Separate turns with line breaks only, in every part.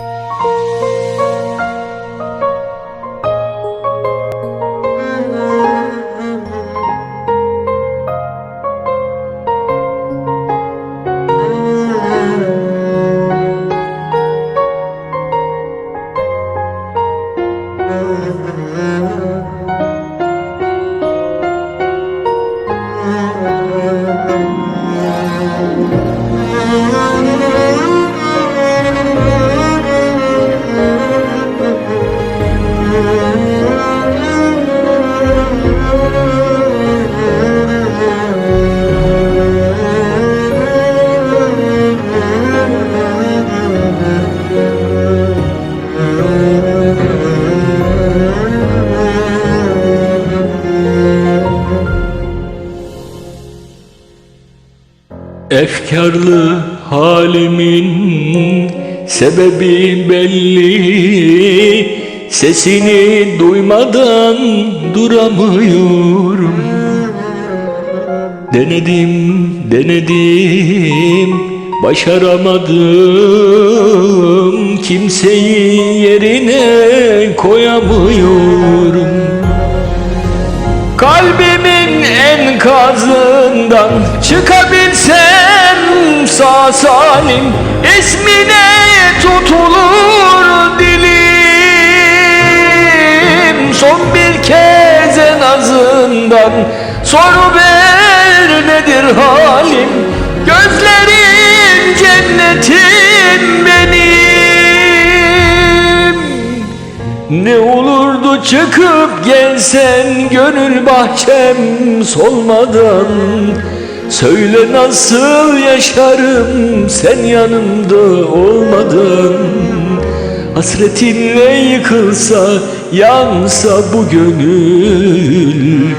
Música Efkarlı halimin sebebi belli. Sesini duymadan duramıyorum. Denedim, denedim, başaramadım. Kimseyi yerine koyamıyorum. Kalbimin enkazından çıkabilsem sağ salim ismine tutulur dilim. Son bir kez en azından soru ver nedir halim? Gözlerin cennetim benim. Ne çıkıp gelsen gönül bahçem solmadan. Söyle nasıl yaşarım sen yanımda olmadan. Hasretinle yıkılsa yansa bu gönül.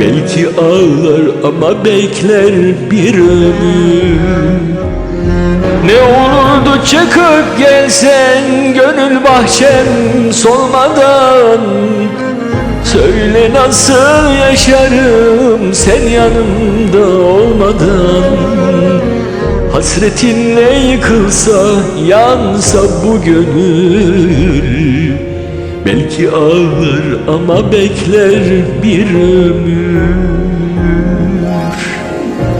Belki ağlar ama bekler bir ömür. Ne olurdu çıkıp gelsen bahçem solmadan. Söyle nasıl yaşarım sen yanımda olmadan. Hasretinle yıkılsa yansa bu gönül. Belki ağlar ama bekler bir ömür